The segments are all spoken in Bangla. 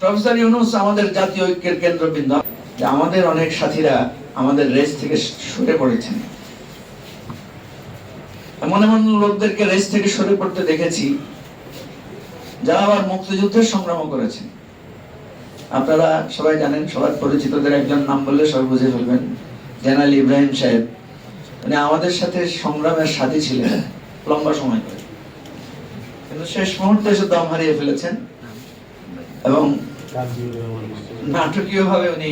প্রফেসর ইউনুস, আমাদের জাতীয় ঐক্যের কেন্দ্রবিন্দু। আমাদের অনেক সাথীরা আমাদের রেস থেকে সরে পড়েছেন। এমন এমন লোকদেরকে রেস থেকে সরে পড়তে দেখেছি, যারা আবার মুক্তিযুদ্ধের সংগ্রামও করেছেন। আপনারা সবাই জানেন, সবার পরিচিতদের একজন নাম বললে সবাই বুঝে ফেলবেন, জেনারেল ইব্রাহিম সাহেব। মানে আমাদের সাথে সংগ্রামের সাথী ছিলেন, লম্বা সময় ধরে। কিন্তু শেষ মুহূর্তে এসে দম হারিয়ে ফেলেছেন। এবং নাটকীয় ভাবে উনি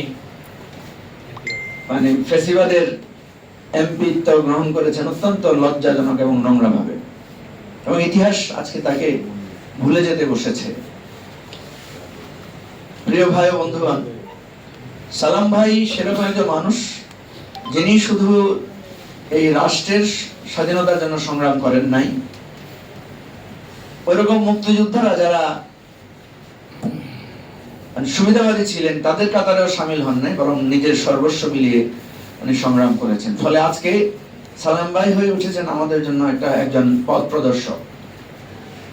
মানে ফেসিবাদের এমপিত্ব গ্রহণ করেছেন অত্যন্ত লজ্জাজনক এবং নোংরা ভাবে এবং ইতিহাস আজকে তাকে ভুলে যেতে বসেছে। প্রিয় ভাই সালাম ভাই সেরকম একজন মানুষ যিনি শুধু এই রাষ্ট্রের স্বাধীনতার জন্য সংগ্রাম করেন নাই। ওইরকম মুক্তিযোদ্ধারা যারা মানে সুবিধাবাদী ছিলেন, তাদের কাতারেও সামিল হন নাই, বরং নিজের সর্বস্ব মিলিয়ে উনি সংগ্রাম করেছেন। ফলে আজকে সালাম ভাই হয়ে উঠেছেন আমাদের জন্য একটা একজন পথ প্রদর্শক।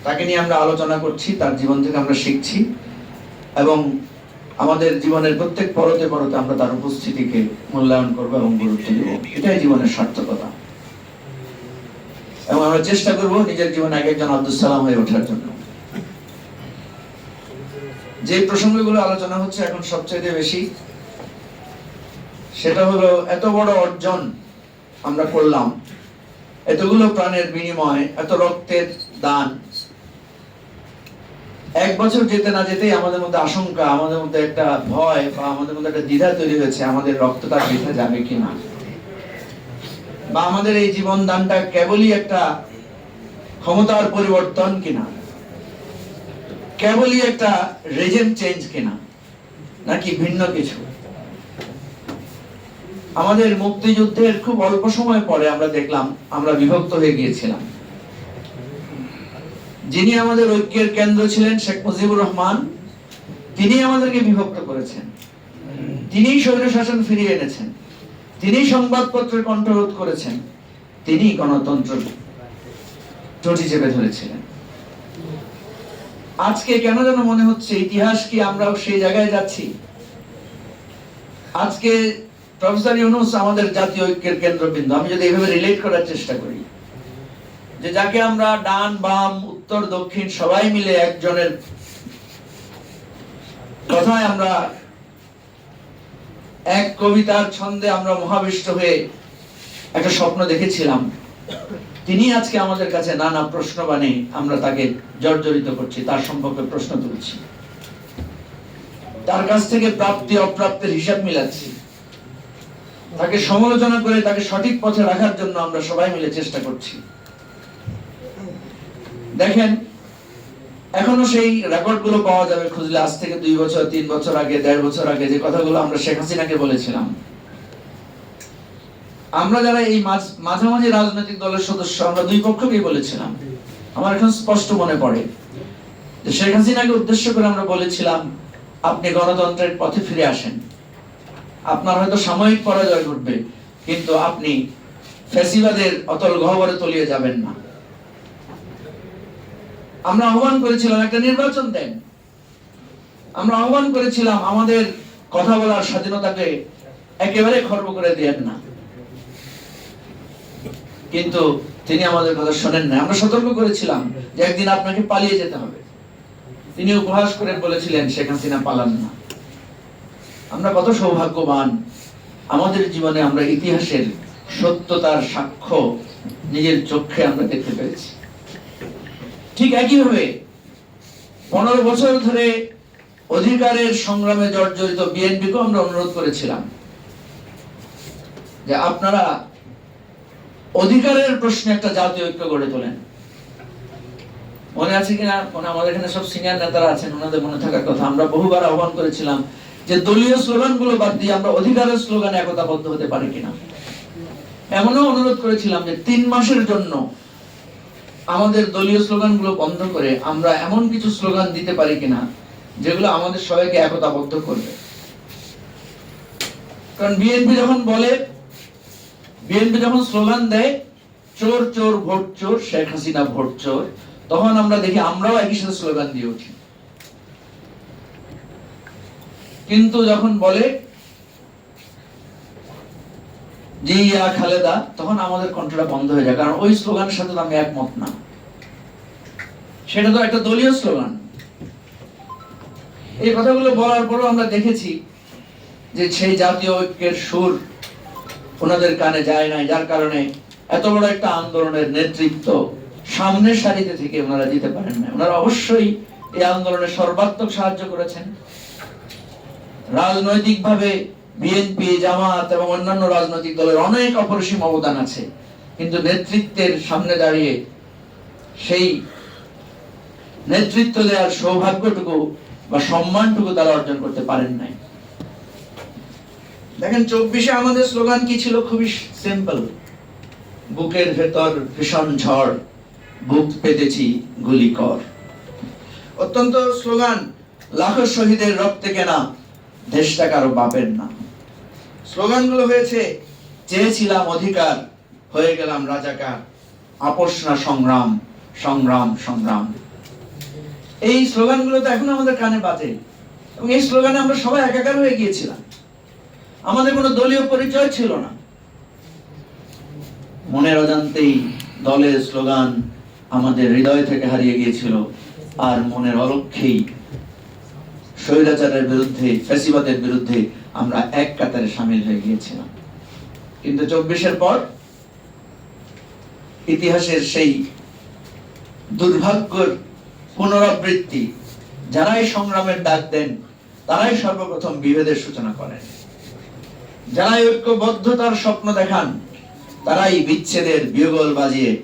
তাকে নিয়ে আমরা আলোচনা করছি, তার জীবন থেকে আমরা শিখছি, এবং আমাদের জীবনের প্রত্যেক পরতে পরতে আমরা তার উপস্থিতিকে মূল্যায়ন করব এবং গুরুত্ব দেব। এটাই জীবনের সার্থকতা। এবং আমরা চেষ্টা করব নিজের জীবনে এক একজন আব্দুল সালাম হয়ে ওঠার জন্য। যে প্রসঙ্গগুলো আলোচনা হচ্ছে এখন সবচেয়ে বেশি, সেটা হলো এত বড় অর্জন আমরা করলাম, এতগুলো প্রাণের বিনিময়, এত রক্তের দান। এক বছর যেতে না যেতেই আমাদের মধ্যে আশঙ্কা, আমাদের মধ্যে একটা ভয় বা আমাদের মধ্যে একটা দ্বিধা তৈরি হয়েছে, আমাদের রক্তটা বৃথা যাবে কিনা। বা আমাদের এই জীবন দানটা কেবলই একটা ক্ষমতার পরিবর্তন কিনা। কেবলই একটা রেজেম চেঞ্জ কিনা, নাকি ভিন্ন কিছু? আমাদের মুক্তিযুদ্ধের খুব অল্প সময় পরে আমরা দেখলাম, আমরা বিভক্ত হয়ে গিয়েছিলাম। যিনি আমাদের ঐক্যের কেন্দ্র ছিলেন শেখ মুজিবুর রহমান, তিনি আমাদেরকে বিভক্ত করেছেন। তিনি স্বৈর শাসন ফিরিয়ে এনেছেন। তিনি সংবাদপত্রের কণ্ঠরোধ করেছেন। তিনি গণতন্ত্র টটি চেপে ধরেছিলেন। আজকে কেন যেন মনে হচ্ছে ইতিহাস কি আমরাও সেই জায়গায় যাচ্ছি? আজকে প্রফেসর ইউনুস আমাদের জাতীয় ঐক্যের কেন্দ্রবিন্দু। আমি যদি এভাবে রিলেট করার চেষ্টা করি, যে যাকে আমরা ডান, বাম, উত্তর, দক্ষিণ সবাই মিলে একজনের কথায় আমরা এক কবিতার ছন্দে আমরা মহাবিষ্ট হয়ে একটা স্বপ্ন দেখেছিলাম। তিনি আজকে আমাদের কাছে নানা প্রশ্ন বানে আমরা তাকে জর্জরিত করছি, তার সম্পর্কে প্রশ্ন তুলছি। তার কাছ থেকে প্রাপ্তি, অপ্রাপ্তের হিসাব মিলাচ্ছি। তাকে সমালোচনা করে, তাকে সঠিক পথে রাখার জন্য আমরা সবাই মিলে চেষ্টা করছি। দেখেন, এখনও সেই রেকর্ডগুলো পাওয়া যাবে খুঁজলে আজ থেকে দুই বছর, তিন বছর আগে, দেড় বছর আগে যে কথাগুলো আমরা শেখ হাসিনাকে বলেছিলাম। আমরা যারা এই মাঝ- মাঝামাঝি রাজনৈতিক দলের সদস্য, আমরা দুই পক্ষকেই বলেছিলাম। আমার এখন স্পষ্ট মনে পড়ে যে শেখ হাসিনাকে উদ্দেশ্য করে আমরা বলেছিলাম, আপনি গণতন্ত্রের পথে ফিরে আসেন। আপনার হয়তো সাময়িক পরাজয় ঘটবে, কিন্তু আপনি ফ্যাসিবাদের অতল গহ্বরে তলিয়ে যাবেন না। আমরা আহ্বান করেছিলাম, একটা নির্বাচন দেন। আমরা আহ্বান করেছিলাম, আমাদের কথা বলার স্বাধীনতাকে একেবারে খর্ব করে দিয়েন না। কিন্তু তিনি আমাদের কথা শোনেন না আমরা সতর্ক করেছিলাম যে একদিন আপনাকে পালিয়ে যেতে হবে। তিনি উপহাস করে বলেছিলেন, শেখ হাসিনা পালান না। আমরা কত সৌভাগ্যবান। আমাদের জীবনে আমরা ইতিহাসের সত্যতার সাক্ষ্য নিজের চোখে আমরা দেখতে পেরেছি। ঠিক একইভাবে পনেরো বছর ধরে অধিকারের সংগ্রামে জর্জরিত বিএনপিকেও আমরা অনুরোধ করেছিলাম যে আপনারা অধিকারের প্রশ্নে একটা জাতীয় ঐক্য গড়ে তোলেন। মনে আছে কিনা? মনে আমাদের এখানে সব সিনিয়র নেতারা আছেন, ওনাদের মনে থাকার কথা। আমরা বহুবার আহ্বান করেছিলাম যে দলীয় স্লোগানগুলো বাদ দিয়ে আমরা অধিকারের স্লোগানে একতাবদ্ধ হতে পারি কিনা। এমনও অনুরোধ করেছিলাম যে তিন মাসের জন্য আমাদের দলীয় স্লোগানগুলো বন্ধ করে আমরা এমন কিছু স্লোগান দিতে পারি কিনা, যেগুলো আমাদের সবাইকে একতাবদ্ধ করবে। কারণ বিএনপি যখন বলে বিএনপি যখন স্লোগান দেয়, চোর চোর, ভোট চোর, শেখ হাসিনা ভোট চোর, তখন আমরা দেখি আমরাও একই সাথে স্লোগান দিয়ে উঠি। কিন্তু যখন বলে, জি, ইয়া খালেদা, তখন আমাদের কণ্ঠটা বন্ধ হয়ে যায়, কারণ ওই স্লোগানের সাথে আমি একমত না। সেটা তো একটা দলীয় স্লোগান। এই কথাগুলো বলার পরও আমরা দেখেছি যে সেই জাতীয় ঐক্যের সুর ওনাদের কানে যায় নাই, যার কারণে এত বড় একটা আন্দোলনের নেতৃত্ব সামনের সারিতে থেকে ওনারা দিতে পারেন না ওনারা অবশ্যই এই আন্দোলনে সর্বাত্মক সাহায্য করেছেন। রাজনৈতিকভাবে বিএনপি, জামাত এবং অন্যান্য রাজনৈতিক দলের অনেক অপরিসীম অবদান আছে, কিন্তু নেতৃত্বের সামনে দাঁড়িয়ে সেই নেতৃত্ব দেওয়ার সৌভাগ্যটুকু বা সম্মানটুকু তারা অর্জন করতে পারেন নাই। দেখেন, চব্বিশে আমাদের স্লোগান কি ছিল? খুবই সিম্পল বুকের ভেতর ভীষণ ঝড়, বুক পেতেছি গুলি কর। অত্যন্ত স্লোগান, লাখো শহীদের রক্তে কেনা দেশটা কারও বাপের না স্লোগানগুলো হয়েছে, চেয়েছিলাম অধিকার, হয়ে গেলাম রাজাকার, আপোষ সংগ্রাম সংগ্রাম সংগ্রাম। এই স্লোগানগুলো তো এখন আমাদের কানে বাজে। এবং এই স্লোগানে আমরা সবাই একাকার হয়ে গিয়েছিলাম। আমাদের কোনো দলীয় পরিচয় ছিল না। মনের অজান্তেই দলের স্লোগান আমাদের হৃদয় থেকে হারিয়ে গিয়েছিল, আর মনের অলক্ষেই স্বৈরাচারের বিরুদ্ধে, ফ্যাসিবাদের বিরুদ্ধে আমরা এক কাতারে সামিল হয়ে গিয়েছিলাম। কিন্তু চব্বিশের পর ইতিহাসের সেই দুর্ভাগ্যের পুনরাবৃত্তি, যারাই সংগ্রামের ডাক দেন, তারাই সর্বপ্রথম বিভেদের সূচনা করেন। যারাই ঐক্যবদ্ধতার স্বপ্ন দেখান, তারাই বিচ্ছেদের বিয়োগল বাজিয়ে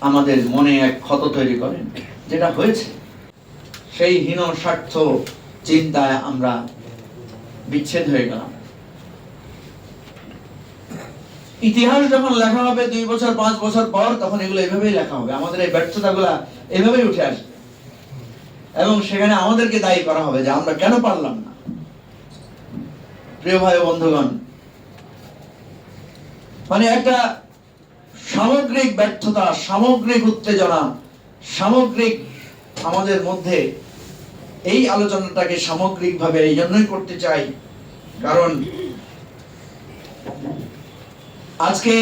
আমাদের মনে এক ক্ষত তৈরি করেন, যেটা হয়েছে। সেই হীন স্বার্থ চিন্তায় আমরা বিচ্ছেদ হয়ে গেলাম। ইতিহাস যখন লেখা হবে, দুই বছর, পাঁচ বছর পর, তখন এগুলো এভাবেই লেখা হবে। আমাদের এই ব্যর্থতাগুলা এভাবেই উঠে আসবে। এবং সেখানে আমাদেরকে দায়ী করা হবে যে আমরা কেন পারলাম না। প্রিয় ভাই বন্ধুগণ মানে একটা সামগ্রিক ব্যর্থতা, সামগ্রিক উত্তেজনা, সামগ্রিক আমাদের মধ্যে এই আলোচনাটাকে সামগ্রিকভাবে এই জন্যই করতে চাই। কারণ আজকে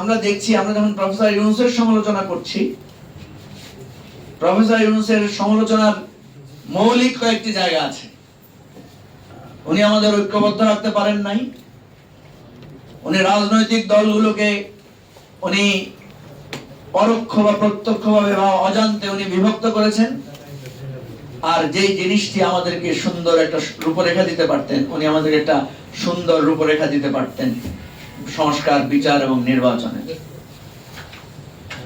আমরা দেখছি, আমরা যখন প্রফেসর ইউনুসের সমালোচনা করছি, প্রফেসর ইউনুসের সমালোচনার মৌলিক কয়েকটি জায়গা আছে। উনি আমাদের ঐক্যবদ্ধ রাখতে পারেন নাই। উনি রাজনৈতিক দলগুলোকে উনি পরোক্ষ বা প্রত্যক্ষভাবে বা অজান্তে উনি বিভক্ত করেছেন। আর যেই জিনিসটি আমাদেরকে সুন্দর একটা রূপরেখা দিতে পারতেন, উনি আমাদেরকে একটা সুন্দর রূপরেখা দিতে পারতেন সংস্কার, বিচার এবং নির্বাচনে।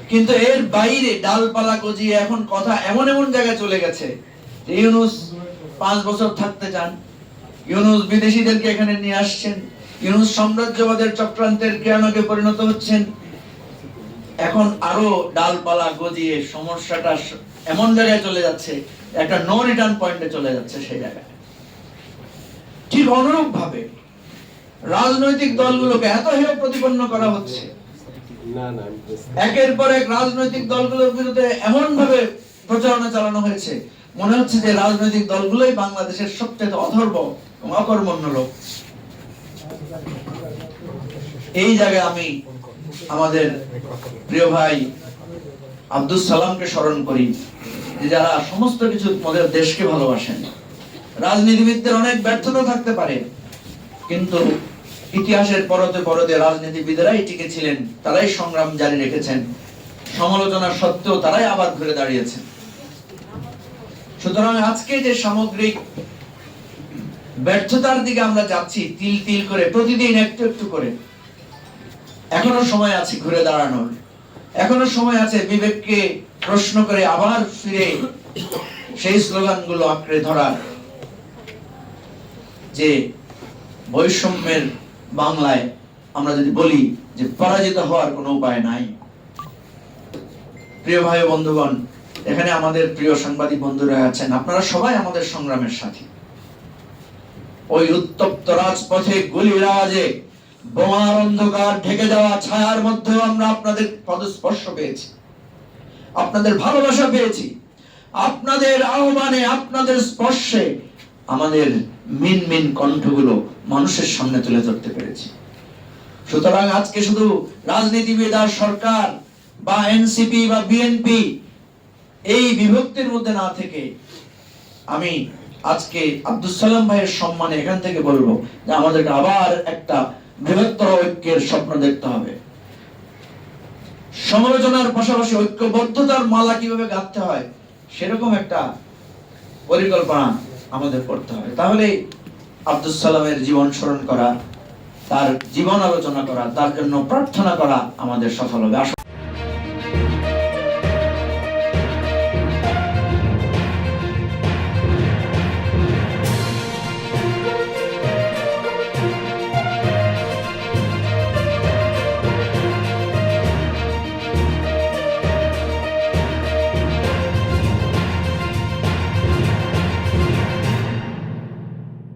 কিন্তু এর বাইরে ডালপালা গজিয়ে এখন কথা এমন এমন জায়গায় চলে গেছে ইউনুস পাঁচ বছর থাকতে চান, ইউনুস বিদেশিদেরকে এখানে নিয়ে আসছেন। ইউনুস সাম্রাজ্যবাদের চক্রান্তের ক্রিয়ানকে পরিণত হচ্ছেন। এখন আরও ডালপালা গজিয়ে সমস্যাটা এমন জায়গায় চলে যাচ্ছে একটা নো রিটার্ন পয়েন্টে চলে যাচ্ছে সেই জায়গায়। ঠিক অনুরূপ ভাবে রাজনৈতিক দলগুলোকে এত হেয় প্রতিপন্ন করা হচ্ছে। একের পর এক রাজনৈতিক দলগুলোর বিরুদ্ধে এমন ভাবে প্রচারণা চালানো হয়েছে মনে হচ্ছে যে রাজনৈতিক দলগুলোই বাংলাদেশের সবচেয়ে অধর্ব এবং অকর্মণ্য লোক। এই জায়গায় আমি আমাদের প্রিয় ভাই আব্দুল সালামকে স্মরণ করি যারা সমস্ত কিছু আমাদের দেশকে ভালোবাসেন। রাজনীতিবিদদের অনেক ব্যর্থতা থাকতে পারে, কিন্তু ইতিহাসের পরতে পরতে রাজনীতিবিদেরাই টিকে ছিলেন, তারাই সংগ্রাম জারি রেখেছেন, সমালোচনা সত্ত্বেও তারাই আবার ঘুরে দাঁড়িয়েছেন। সুতরাং আজকে যে সামগ্রিক ব্যর্থতার দিকে আমরা যাচ্ছি, তিল তিল করে, প্রতিদিন একটু একটু করে এখনও সময় আছে ঘুরে দাঁড়ানোর। এখনও সময় আছে বিবেককে প্রশ্ন করে আবার ফিরে সেই স্লোগানগুলো আঁকড়ে ধরার। যে বৈষম্যের বাংলায় আমরা যদি বলি যে পরাজিত হওয়ার কোনো উপায় নাই। প্রিয় ভাই বন্ধুগণ, এখানে আমাদের প্রিয় সাংবাদিক বন্ধুরা আছেন। আপনারা সবাই আমাদের সংগ্রামের সাথী। ওই উত্তপ্ত রাজপথে গুলির আওয়াজে বোমার অন্ধকার ঢেকে যাওয়া ছায়ার মধ্যেও আমরা আপনাদের পদস্পর্শ পেয়েছি। আপনাদের ভালোবাসা পেয়েছি। আপনাদের আহ্বানে, আপনাদের স্পর্শে আমাদের মিন মিন কণ্ঠগুলো মানুষের সামনে তুলে ধরতে পেরেছি। সুতরাং আজকে শুধু রাজনীতিবিদ আর সরকার বা এনসিপি বা বিএনপি এই বিভক্তির মধ্যে না থেকে আমি আজকে আব্দুল সালাম ভাইয়ের সম্মানে এখান থেকে বলব যে আমাদেরকে আবার একটা বৃহত্তর ঐক্যের স্বপ্ন দেখতে হবে। সমালোচনার পাশাপাশি ঐক্যবদ্ধতার মালা কীভাবে গাঁথতে হয়, সেরকম একটা পরিকল্পনা আমাদের করতে হবে। তাহলে আব্দুল সালামের জীবন স্মরণ করা, তার জীবন আলোচনা করা, তার জন্য প্রার্থনা করা আমাদের সফল হবে।